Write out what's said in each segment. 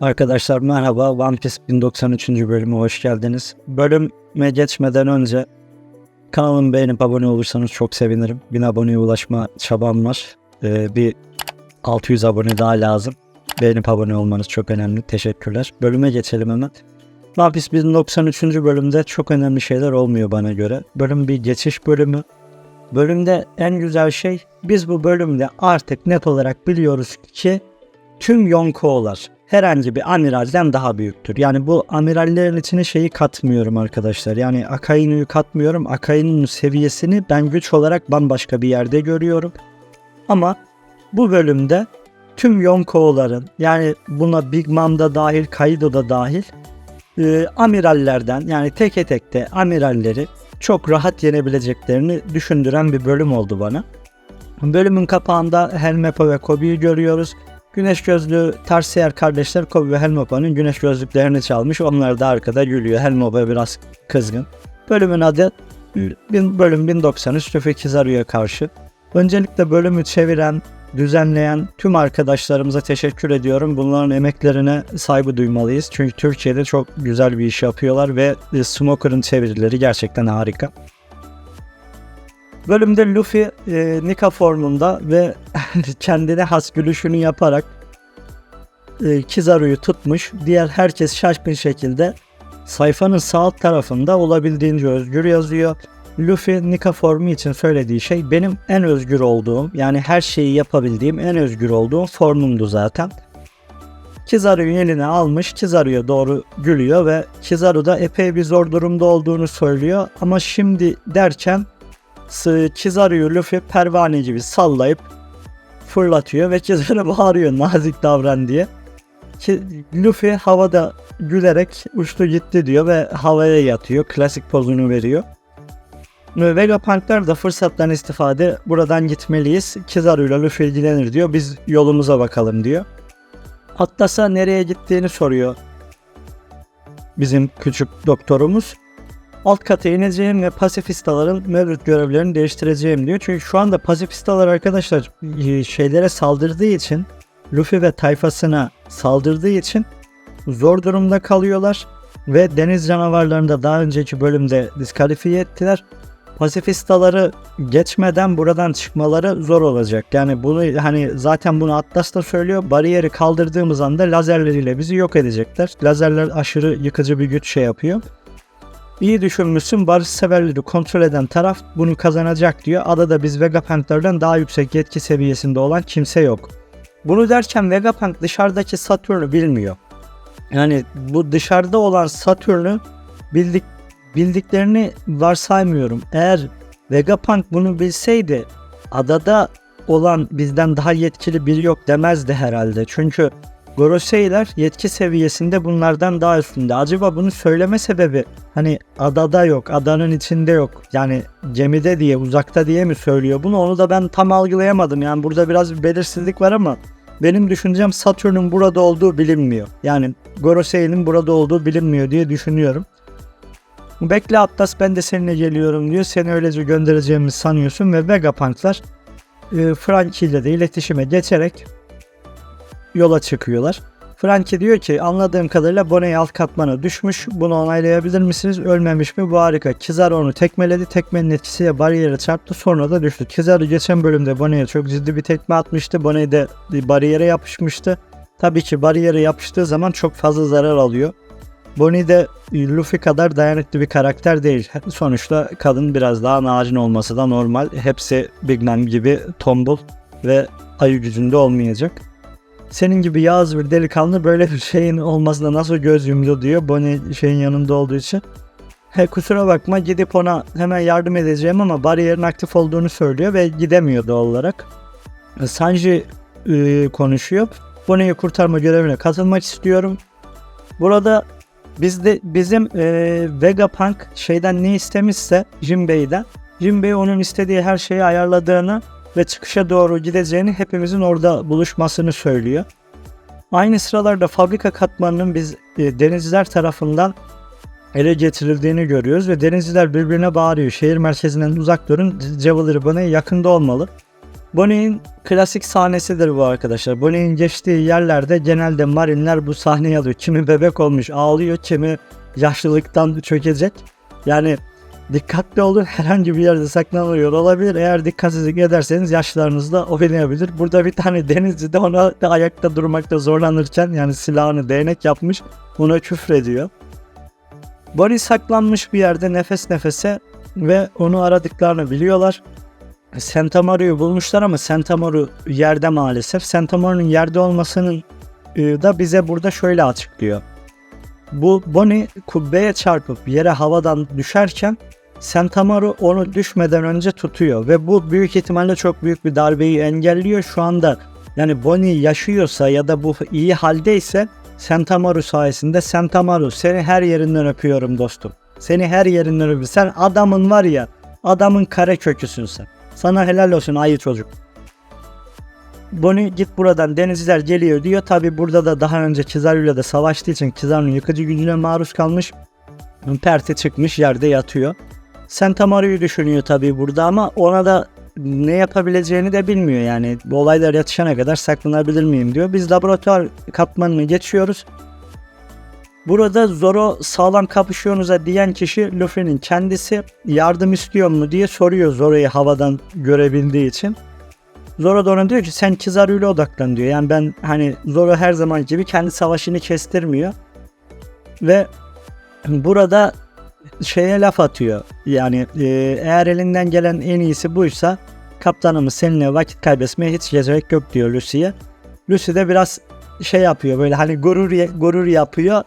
Arkadaşlar merhaba. One Piece 1093. bölüme hoş geldiniz. Bölüme geçmeden önce kanalımı beğenip abone olursanız çok sevinirim. 1000 aboneye ulaşma çabam var. Ee, bir 600 abone daha lazım. Beğenip abone olmanız çok önemli. Teşekkürler. Bölüme geçelim hemen. One Piece 1093. bölümde çok önemli şeyler olmuyor bana göre. Bölüm bir geçiş bölümü. Bölümde en güzel şey biz bu bölümde artık net olarak biliyoruz ki tüm Yonko'lar herhangi bir amiralden daha büyüktür. Yani bu amirallerin içine şeyi katmıyorum arkadaşlar. Yani Akainu'yu katmıyorum. Akainu'nun seviyesini ben güç olarak bambaşka bir yerde görüyorum. Ama bu bölümde tüm Yonko'ların yani buna Big Mom da dahil, Kaido da dahil e, amirallerden yani teke tekte amiralleri çok rahat yenebileceklerini düşündüren bir bölüm oldu bana. Bölümün kapağında Helmepo ve Kobe'yi görüyoruz. Güneş gözlü Tarsier kardeşler Kobe ve Helmopa'nın güneş gözlüklerini çalmış. Onlar da arkada gülüyor. Helmopa biraz kızgın. Bölümün adı bölüm 1093 Luffy Kizaru'ya karşı. Öncelikle bölümü çeviren, düzenleyen tüm arkadaşlarımıza teşekkür ediyorum. Bunların emeklerine saygı duymalıyız. Çünkü Türkiye'de çok güzel bir iş yapıyorlar ve e, Smoker'ın çevirileri gerçekten harika. Bölümde Luffy e, Nika formunda ve kendine has gülüşünü yaparak e, Kizaru'yu tutmuş. Diğer herkes şaşkın şekilde sayfanın sağ alt tarafında olabildiğince özgür yazıyor. Luffy Nika formu için söylediği şey benim en özgür olduğum yani her şeyi yapabildiğim en özgür olduğum formumdu zaten. Kizaru'yu eline almış Kizaru'ya doğru gülüyor ve Kizaru da epey bir zor durumda olduğunu söylüyor ama şimdi derken Kizaru'yu Luffy pervane gibi sallayıp fırlatıyor ve Kizaru bağırıyor nazik davran diye. Ki, Luffy havada gülerek uçtu gitti diyor ve havaya yatıyor. Klasik pozunu veriyor. Ve Vegapunk'lar da fırsattan istifade buradan gitmeliyiz. Kizaru ile Luffy ilgilenir diyor. Biz yolumuza bakalım diyor. Atlas'a nereye gittiğini soruyor bizim küçük doktorumuz alt kata ineceğim ve pasifistaların mevcut görevlerini değiştireceğim diyor. Çünkü şu anda pasifistalar arkadaşlar e, şeylere saldırdığı için Luffy ve tayfasına saldırdığı için zor durumda kalıyorlar ve deniz canavarlarını da daha önceki bölümde diskalifiye ettiler. Pasifistaları geçmeden buradan çıkmaları zor olacak. Yani bunu hani zaten bunu Atlas da söylüyor. Bariyeri kaldırdığımız anda lazerleriyle bizi yok edecekler. Lazerler aşırı yıkıcı bir güç şey yapıyor. İyi düşünmüşsün barışseverleri kontrol eden taraf bunu kazanacak diyor. Adada biz Vegapunk'lardan daha yüksek yetki seviyesinde olan kimse yok. Bunu derken Vegapunk dışarıdaki Saturn'u bilmiyor. Yani bu dışarıda olan Saturn'u bildik, bildiklerini varsaymıyorum. Eğer Vegapunk bunu bilseydi adada olan bizden daha yetkili biri yok demezdi herhalde. Çünkü Gorosei'ler yetki seviyesinde bunlardan daha üstünde. Acaba bunu söyleme sebebi hani adada yok, adanın içinde yok. Yani gemide diye, uzakta diye mi söylüyor bunu? Onu da ben tam algılayamadım. Yani burada biraz bir belirsizlik var ama benim düşüncem Saturn'un burada olduğu bilinmiyor. Yani Gorosei'nin burada olduğu bilinmiyor diye düşünüyorum. Bekle Atlas ben de seninle geliyorum diyor. Seni öylece göndereceğimi sanıyorsun ve Vegapunk'lar e, Frankie ile de iletişime geçerek yola çıkıyorlar. Frankie diyor ki anladığım kadarıyla Bonnie alt katmana düşmüş. Bunu onaylayabilir misiniz? Ölmemiş mi? Bu harika. Kizaru onu tekmeledi. Tekmenin etkisiyle bariyere çarptı. Sonra da düştü. Kizaru geçen bölümde Bonnie'ye çok ciddi bir tekme atmıştı. Bonnie de bariyere yapışmıştı. Tabii ki bariyere yapıştığı zaman çok fazla zarar alıyor. Bonnie de Luffy kadar dayanıklı bir karakter değil. Sonuçta kadın biraz daha narin olması da normal. Hepsi Big Mom gibi tombul ve ayı gücünde olmayacak senin gibi yağız bir delikanlı böyle bir şeyin olmasına nasıl göz yumdu diyor Bonnie şeyin yanında olduğu için. He kusura bakma gidip ona hemen yardım edeceğim ama bariyerin aktif olduğunu söylüyor ve gidemiyor doğal olarak. Sanji e, konuşuyor. Bonnie'yi kurtarma görevine katılmak istiyorum. Burada bizde bizim e, Vegapunk şeyden ne istemişse Jinbei'den Jinbei onun istediği her şeyi ayarladığını ve çıkışa doğru gideceğini hepimizin orada buluşmasını söylüyor. Aynı sıralarda fabrika katmanının biz e, denizciler tarafından ele getirildiğini görüyoruz ve denizciler birbirine bağırıyor. Şehir merkezinden uzak durun, Cavalry bana yakında olmalı. Bonnie'nin klasik sahnesidir bu arkadaşlar. Bonnie'nin geçtiği yerlerde genelde marinler bu sahneyi alıyor. Kimi bebek olmuş ağlıyor, kimi yaşlılıktan çökecek. Yani dikkatli olun herhangi bir yerde saklanıyor olabilir. Eğer dikkatsizlik ederseniz yaşlarınızda oynayabilir. Burada bir tane denizci de ona da ayakta durmakta zorlanırken yani silahını değnek yapmış ona küfrediyor. Bonnie saklanmış bir yerde nefes nefese ve onu aradıklarını biliyorlar. Santa Mario'yu bulmuşlar ama Santa Mario yerde maalesef. Santa Mario'nun yerde olmasının e, da bize burada şöyle açıklıyor. Bu Bonnie kubbeye çarpıp yere havadan düşerken Santa Mario onu düşmeden önce tutuyor ve bu büyük ihtimalle çok büyük bir darbeyi engelliyor şu anda. Yani Bonnie yaşıyorsa ya da bu iyi haldeyse Santa Mario sayesinde Santa Mario seni her yerinden öpüyorum dostum. Seni her yerinden öpüyorum. Sen adamın var ya adamın kare köküsün sen. Sana helal olsun ayı çocuk. Bonnie git buradan denizciler geliyor diyor. Tabi burada da daha önce Kizaru'yla da savaştığı için Kizaru'nun yıkıcı gücüne maruz kalmış. Perti çıkmış yerde yatıyor. Santa Mario'yu düşünüyor tabi burada ama ona da ne yapabileceğini de bilmiyor yani. Bu olaylar yatışana kadar saklanabilir miyim diyor. Biz laboratuvar katmanını geçiyoruz. Burada Zoro sağlam kapışıyorsunuz'a diyen kişi Luffy'nin kendisi yardım istiyor mu diye soruyor Zoro'yu havadan görebildiği için. Zoro da ona diyor ki sen Kizaru'yla odaklan diyor. Yani ben hani Zoro her zaman gibi kendi savaşını kestirmiyor. Ve burada şeye laf atıyor. Yani e, eğer elinden gelen en iyisi buysa kaptanımız seninle vakit kaybetmeye hiç gerek yok diyor Lucy'ye. Lucy de biraz şey yapıyor böyle hani gurur gurur yapıyor.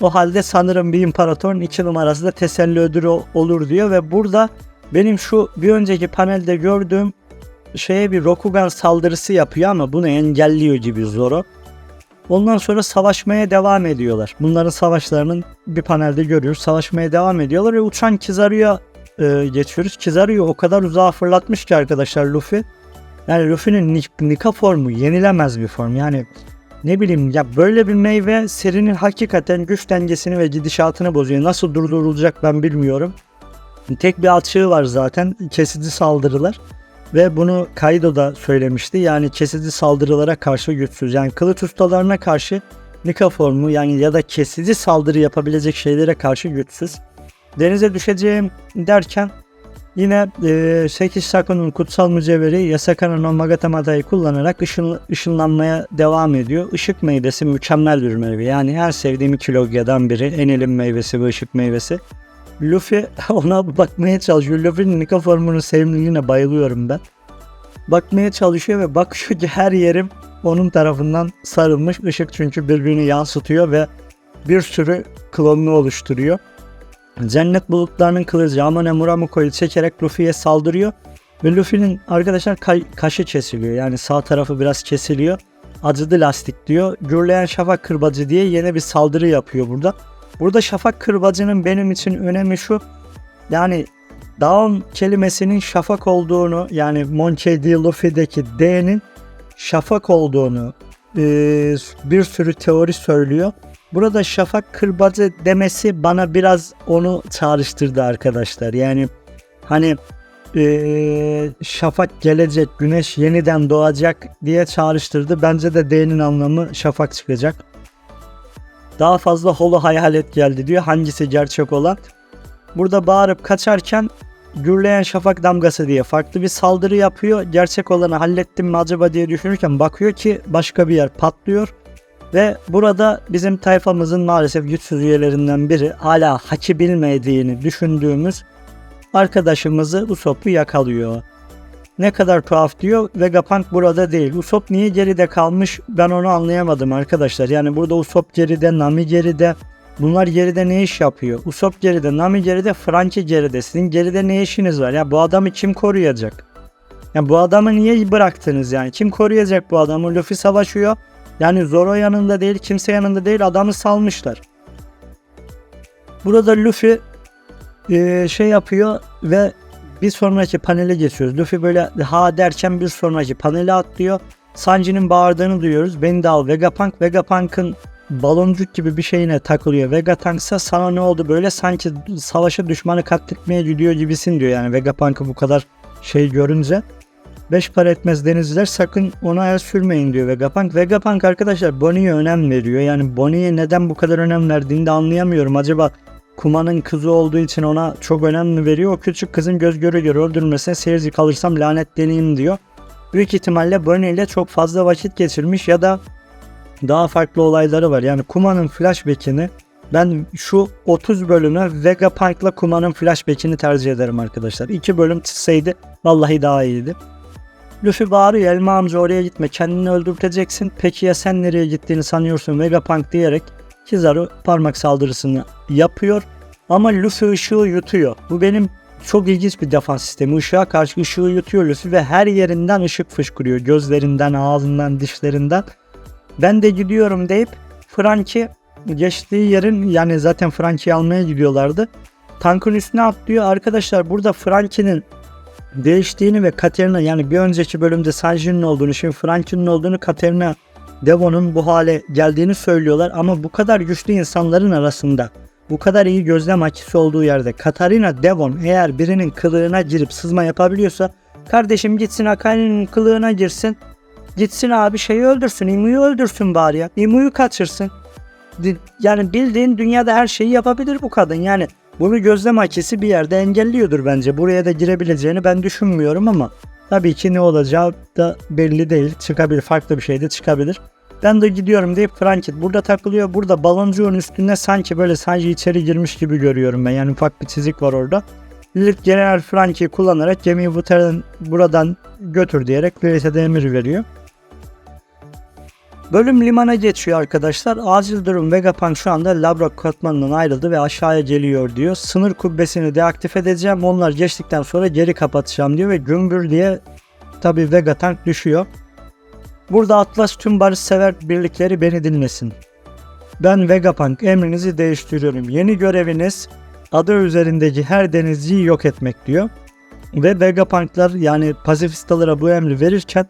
O halde sanırım bir imparatorun iki numarası da teselli ödülü olur diyor ve burada benim şu bir önceki panelde gördüğüm şeye bir Rokugan saldırısı yapıyor ama bunu engelliyor gibi Zoro. Ondan sonra savaşmaya devam ediyorlar. Bunların savaşlarının bir panelde görüyoruz. Savaşmaya devam ediyorlar ve uçan Kizaru'ya e, geçiyoruz. Kizaru'yu o kadar uzağa fırlatmış ki arkadaşlar Luffy. Yani Luffy'nin Nika formu yenilemez bir form. Yani ne bileyim ya böyle bir meyve serinin hakikaten güç dengesini ve gidişatını bozuyor. Nasıl durdurulacak ben bilmiyorum. Tek bir açığı var zaten kesici saldırılar. Ve bunu Kaido da söylemişti. Yani kesici saldırılara karşı güçsüz. Yani kılıç ustalarına karşı Nika formu yani ya da kesici saldırı yapabilecek şeylere karşı güçsüz. Denize düşeceğim derken yine e, 8 Saku'nun kutsal mücevheri Yasaka'nın no Magatamata'yı kullanarak ışın, ışınlanmaya devam ediyor. Işık meyvesi mükemmel bir meyve. Yani her sevdiğim iki logyadan biri. En elim meyvesi ve ışık meyvesi. Luffy ona bakmaya çalışıyor. Luffy'nin Nika formunun sevimliliğine bayılıyorum ben. Bakmaya çalışıyor ve bakıyor ki her yerim onun tarafından sarılmış. Işık çünkü birbirini yansıtıyor ve bir sürü klonunu oluşturuyor. Cennet bulutlarının kılıcı Amane Muramuko'yu çekerek Luffy'ye saldırıyor. Ve Luffy'nin arkadaşlar ka- kaşı kesiliyor. Yani sağ tarafı biraz kesiliyor. Acıdı lastik diyor. Gürleyen şafak kırbacı diye yeni bir saldırı yapıyor burada. Burada şafak kırbacının benim için önemi şu. Yani Dawn kelimesinin şafak olduğunu yani Monkey D. Luffy'deki D'nin şafak olduğunu e, bir sürü teori söylüyor. Burada şafak kırbacı demesi bana biraz onu çağrıştırdı arkadaşlar. Yani hani e, şafak gelecek, güneş yeniden doğacak diye çağrıştırdı. Bence de D'nin anlamı şafak çıkacak. Daha fazla holo hayalet geldi diyor. Hangisi gerçek olan? Burada bağırıp kaçarken gürleyen şafak damgası diye farklı bir saldırı yapıyor. Gerçek olanı hallettim mi acaba diye düşünürken bakıyor ki başka bir yer patlıyor. Ve burada bizim tayfamızın maalesef güçsüz üyelerinden biri hala haki bilmediğini düşündüğümüz arkadaşımızı Usopp'u yakalıyor. Ne kadar tuhaf diyor Vegapunk burada değil. Usopp niye geride kalmış ben onu anlayamadım arkadaşlar. Yani burada Usopp geride, Nami geride. Bunlar geride ne iş yapıyor? Usopp geride, Nami geride, Frankie geride. Sizin geride ne işiniz var? Ya bu adamı kim koruyacak? Ya bu adamı niye bıraktınız yani? Kim koruyacak bu adamı? Luffy savaşıyor. Yani Zoro yanında değil, kimse yanında değil. Adamı salmışlar. Burada Luffy e, şey yapıyor ve bir sonraki panele geçiyoruz. Luffy böyle ha derken bir sonraki panele atlıyor. Sanji'nin bağırdığını duyuyoruz. Beni de al Vegapunk. Vegapunk'ın baloncuk gibi bir şeyine takılıyor. Vegapunk ise sana ne oldu böyle sanki savaşa düşmanı katletmeye gidiyor gibisin diyor yani Vegapunk'ı bu kadar şey görünce. Beş para etmez denizciler sakın ona el sürmeyin diyor Vegapunk. Vegapunk arkadaşlar Bonnie'ye önem veriyor. Yani Bonnie'ye neden bu kadar önem verdiğini de anlayamıyorum. Acaba Kuma'nın kızı olduğu için ona çok önem veriyor? O küçük kızın göz göre göre öldürmesine seyirci kalırsam lanetleneyim diyor. Büyük ihtimalle Bonnie ile çok fazla vakit geçirmiş ya da daha farklı olayları var. Yani Kuma'nın flashback'ini ben şu 30 bölüme Vegapunk'la Kuma'nın flashback'ini tercih ederim arkadaşlar. İki bölüm çıksaydı vallahi daha iyiydi. Luffy bağırıyor Elma amca oraya gitme kendini öldürteceksin. Peki ya sen nereye gittiğini sanıyorsun Vegapunk diyerek Kizaru parmak saldırısını yapıyor. Ama Luffy ışığı yutuyor. Bu benim çok ilginç bir defans sistemi. Işığa karşı ışığı yutuyor Luffy ve her yerinden ışık fışkırıyor. Gözlerinden, ağzından, dişlerinden. Ben de gidiyorum deyip Frankie geçtiği yerin yani zaten Frankie'yi almaya gidiyorlardı. Tankın üstüne atlıyor. Arkadaşlar burada Frankie'nin değiştiğini ve Katerina yani bir önceki bölümde Sanji'nin olduğunu şimdi Frankie'nin olduğunu Katerina Devon'un bu hale geldiğini söylüyorlar ama bu kadar güçlü insanların arasında bu kadar iyi gözlem açısı olduğu yerde Katarina Devon eğer birinin kılığına girip sızma yapabiliyorsa kardeşim gitsin Akai'nin kılığına girsin. Gitsin abi şeyi öldürsün İmu'yu öldürsün bari ya. İmu'yu kaçırsın. Yani bildiğin dünyada her şeyi yapabilir bu kadın. Yani bunu gözlem açısı bir yerde engelliyordur bence. Buraya da girebileceğini ben düşünmüyorum ama tabii ki ne olacağı da belli değil. Çıkabilir farklı bir şey de çıkabilir ben de gidiyorum deyip Franket burada takılıyor. Burada baloncuğun üstünde sanki böyle sadece içeri girmiş gibi görüyorum ben. Yani ufak bir çizik var orada. Lilith General Frank'i kullanarak gemiyi taradan, buradan götür diyerek Lilith'e de emir veriyor. Bölüm limana geçiyor arkadaşlar. Acil durum Vegapunk şu anda Labra katmanından ayrıldı ve aşağıya geliyor diyor. Sınır kubbesini deaktif edeceğim. Onlar geçtikten sonra geri kapatacağım diyor ve gümbür diye tabi Vegapunk düşüyor. Burada Atlas tüm barışsever birlikleri beni dinlesin. Ben Vegapunk emrinizi değiştiriyorum. Yeni göreviniz adı üzerindeki her denizciyi yok etmek diyor. Ve Vegapunk'lar yani pasifistalara bu emri verirken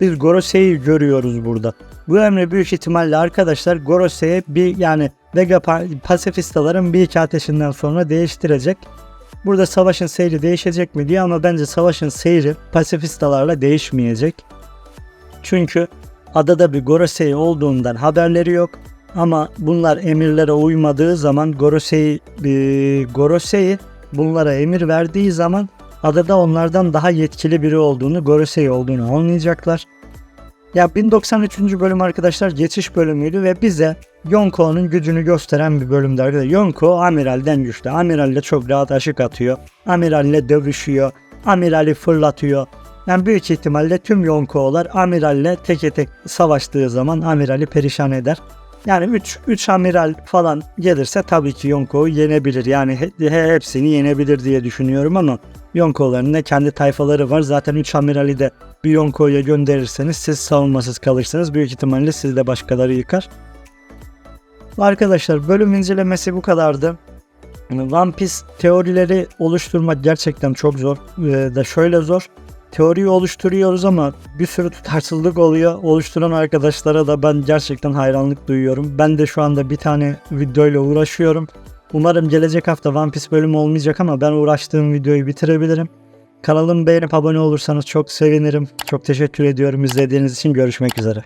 biz Gorosei'yi görüyoruz burada. Bu emri büyük ihtimalle arkadaşlar Gorosei bir yani Vegapunk pasifistaların bir iki ateşinden sonra değiştirecek. Burada savaşın seyri değişecek mi diye ama bence savaşın seyri pasifistalarla değişmeyecek. Çünkü adada bir Gorosei olduğundan haberleri yok. Ama bunlar emirlere uymadığı zaman Gorosei, e, Gorosei bunlara emir verdiği zaman adada onlardan daha yetkili biri olduğunu, Gorosei olduğunu anlayacaklar. Ya 1093. bölüm arkadaşlar geçiş bölümüydü ve bize Yonko'nun gücünü gösteren bir bölümdü arkadaşlar. Yonko Amiral'den güçlü. Amiral'le çok rahat aşık atıyor. Amiral'le dövüşüyor. Amiral'i fırlatıyor. Yani büyük ihtimalle tüm Yonko'lar Amiral'le teke tek savaştığı zaman Amiral'i perişan eder. Yani 3 3 amiral falan gelirse tabii ki Yonko'yu yenebilir. Yani he- he- hepsini yenebilir diye düşünüyorum ama Yonko'ların da kendi tayfaları var. Zaten 3 amirali de bir Yonko'ya gönderirseniz siz savunmasız kalırsınız. Büyük ihtimalle sizi de başkaları yıkar. Arkadaşlar bölüm incelemesi bu kadardı. One Piece teorileri oluşturmak gerçekten çok zor. Ee, da şöyle zor. Teoriyi oluşturuyoruz ama bir sürü tutarsızlık oluyor. Oluşturan arkadaşlara da ben gerçekten hayranlık duyuyorum. Ben de şu anda bir tane videoyla uğraşıyorum. Umarım gelecek hafta One Piece bölümü olmayacak ama ben uğraştığım videoyu bitirebilirim. Kanalımı beğenip abone olursanız çok sevinirim. Çok teşekkür ediyorum izlediğiniz için. Görüşmek üzere.